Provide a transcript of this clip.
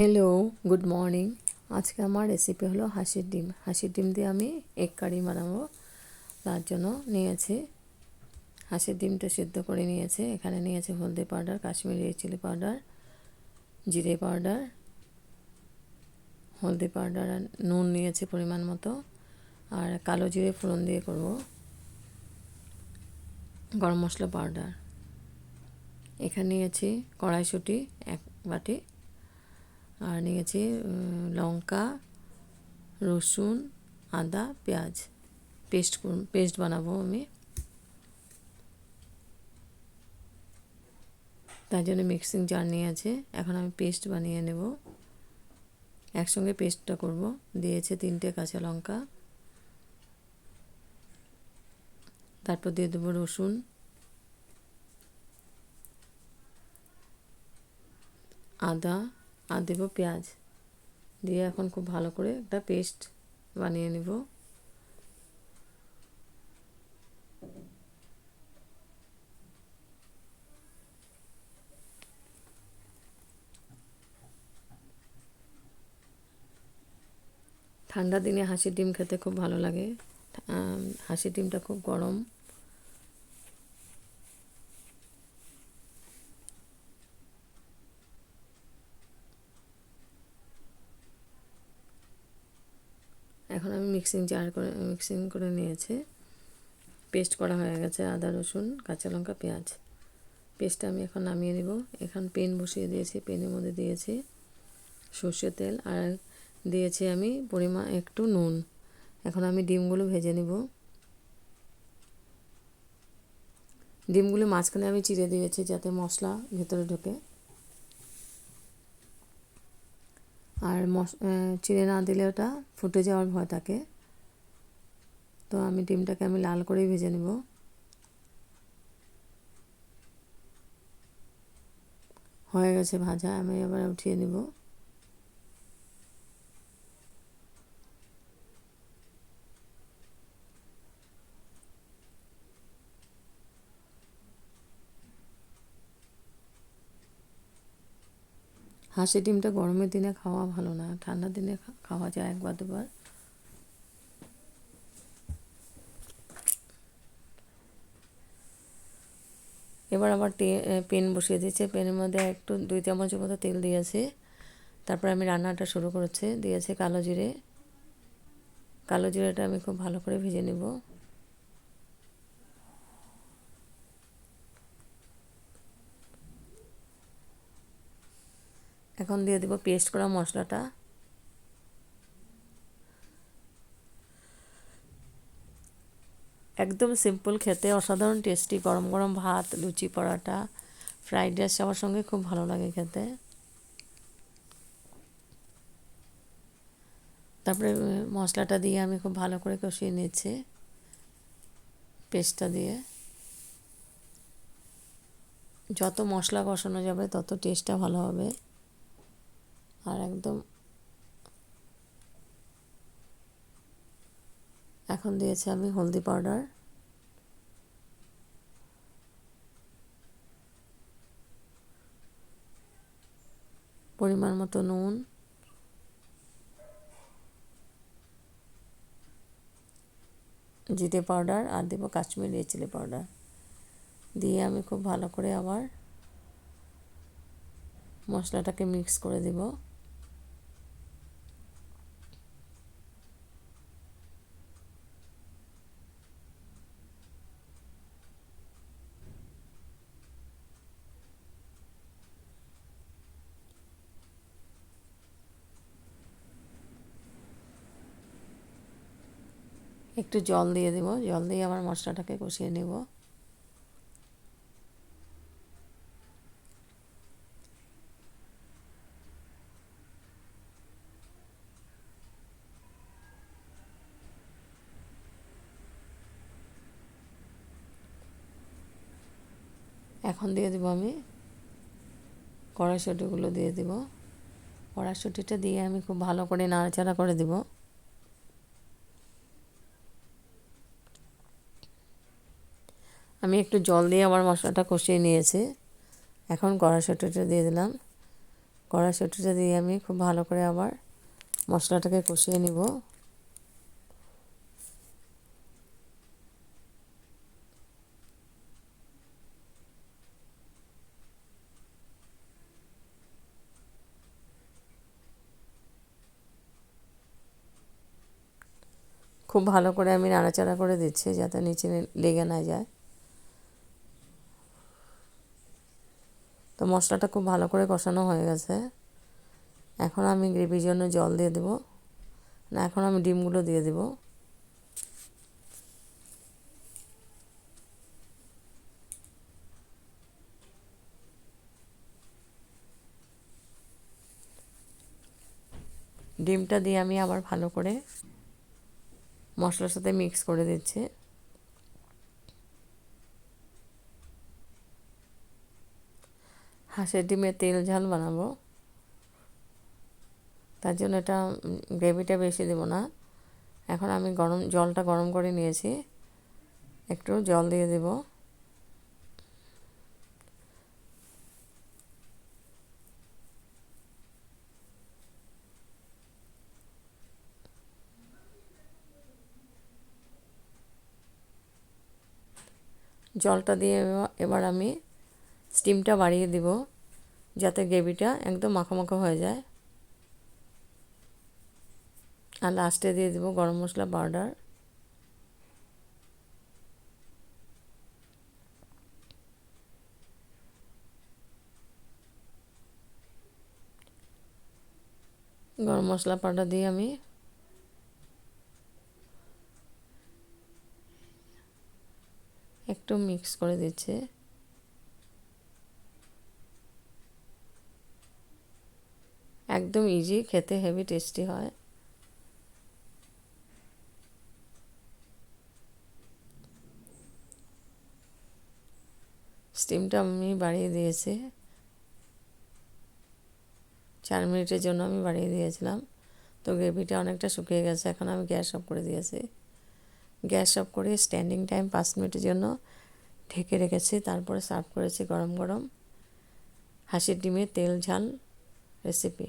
Hello good morning আজকে আমার recipe হলো হাঁসের ডিম। হাঁসের ডিম দিয়ে আমি এগ কারি বানাবো। তার জন্য নিয়েছি হাঁসের ডিমটা সিদ্ধ করে নিয়েছে। এখানে নিয়েছে হলদি পাউডার, কাশ্মীরি চিলি পাউডার, জিরে পাউডার, হলদি পাউডার আর নুন নিয়েছে পরিমাণ মতো। আর কালো জিরে ফোড়ন দিয়ে করব। গরম মশলা পাউডার। এখানে নিয়েছি কড়াইশুঁটি এক বাটি আর নিয়েছি লঙ্কা, রসুন, আদা, পেঁয়াজ। পেস্ট পেস্ট বানাবো আমি। তার জন্য মিক্সিং জার নিয়ে আছে। এখন আমি পেস্ট বানিয়ে নেব। একসঙ্গে পেস্টটা করব। দিয়েছে তিনটে কাঁচা লঙ্কা। তারপর দিয়ে দেবো রসুন। আদা। আর দেবো পেঁয়াজ। দিয়ে এখন খুব ভালো করে একটা পেস্ট বানিয়ে নেব। ঠান্ডা দিনে হাঁসির ডিম খেতে খুব ভালো লাগে। হাঁসির ডিমটা খুব গরম এখন আমি মিক্সিং জার করে, মিক্সিং করে নিয়েছি। পেস্ট করা হয়ে গেছে আদা, রসুন, কাঁচা লঙ্কা, পেঁয়াজ। পেস্টটা আমি এখন নামিয়ে নেব। এখন পেন বসিয়ে দিয়েছি, পেনের মধ্যে দিয়েছি সর্ষের তেল আর দিয়েছি আমি পরিমাণ একটু নুন। এখন আমি ডিমগুলো ভেজে নেব। ডিমগুলো মাঝখানে আমি চিড়ে দিয়েছি যাতে মশলা ভেতরে ঢোকে। আর চিড়ে না দিলে ওটা ফুটে যাওয়ার ভয় থাকে। তো আমি ডিমটাকে আমি লাল করেই ভেজে নেব। হয়ে গেছে ভাজা, আমি এবার উঠিয়ে নেব। হাঁসি ডিমটা গরমের দিনে খাওয়া ভালো না ঠান্ডার দিনে খাওয়া যায় একবার দুবার। এবার আবার পেন বসিয়ে দিয়েছে, পেনের মধ্যে একটু দুই চামচের মতো তেল দিয়েছে। তারপর আমি রান্নাটা শুরু করেছি, দিয়েছে কালো জিরে। কালো জিরেটা আমি খুব ভালো করে ভেজে নেব। এখন দিয়ে দেবো পেস্ট করা মশলাটা। একদম সিম্পল খেতে, অসাধারণ টেস্টি গরম গরম ভাত, লুচি পরাটা, ফ্রাইড রাইস সবার সঙ্গে খুব ভালো লাগে খেতে। তারপরে মশলাটা দিয়ে আমি খুব ভালো করে কষিয়ে নিচ্ছি পেস্টটা দিয়ে। যত মশলা কষানো যাবে, তত টেস্টটা ভালো হবে। আর একদম এখন দিয়েছি আমি হলদি পাউডার। পরিমাণ মতো নুন। জিরে পাউডার আর দেবো কাশ্মীরি চিলি পাউডার। দিয়ে আমি খুব ভালো করে আবার মশলাটাকে মিক্স করে দেব। একটু জল দিয়ে দেব। জল দিয়ে আবার মশলাটাকে কষিয়ে নেব। এখন দিয়ে দেবো আমি কড়াইশুটিগুলো দিয়ে দেবো। কড়াইশুটিটা দিয়ে আমি খুব ভালো করে নাড়াচাড়া করে দেবো। আমি একটু জল দিয়ে আমার মশলাটা কষিয়ে নিয়েছি। এখন কড়াইশুটিটা দিয়ে দিলাম। কড়াইশুঁটিটা দিয়ে আমি খুব ভালো করে আবার মশলাটাকে কষিয়ে নিব। খুব ভালো করে আমি নাড়াচাড়া করে দিচ্ছি যাতে নিচে লেগে না যায়। তো মশলাটা খুব ভালো করে কষানো হয়ে গেছে। এখন আমি গ্রেভির জন্য জল দিয়ে দেব। না, এখন আমি ডিমগুলো দিয়ে দেব। ডিমটা দিয়ে আমি আবার ভালো করে মশলার সাথে মিক্স করে দিচ্ছি। হাঁসের ডিমের তেল ঝাল বানাবো। তার জন্য এটা গ্রেভিটা বেশি দেবো না। এখন আমি গরম, জলটা গরম করে নিয়েছি। একটু জল দিয়ে দেব। জলটা দিয়ে এবার আমি স্টিমটা বাড়িয়ে দিব, যাতে গ্রেভিটা একদম মাখো হয়ে যায়। আর লাস্টে দিয়ে দেবো গরম মশলা পাউডার গরম মশলা পাউডার দিয়ে আমি একটু মিক্স করে দিচ্ছি একদম ইজি খেতে হেভি টেস্টি হয় স্টিমটা আমি বাড়িয়ে দিয়েছি চার মিনিটের জন্য আমি বাড়িয়ে দিয়েছিলাম তো গ্রেভিটা অনেকটা শুকিয়ে গেছে এখন আমি গ্যাস অফ করে দিয়েছি গ্যাস অফ করে স্ট্যান্ডিং টাইম পাঁচ মিনিটের জন্য ঢেকে রেখেছি তারপরে সার্ভ করেছি গরম গরম হাঁসির ডিমের তেল ঝাল রেসিপি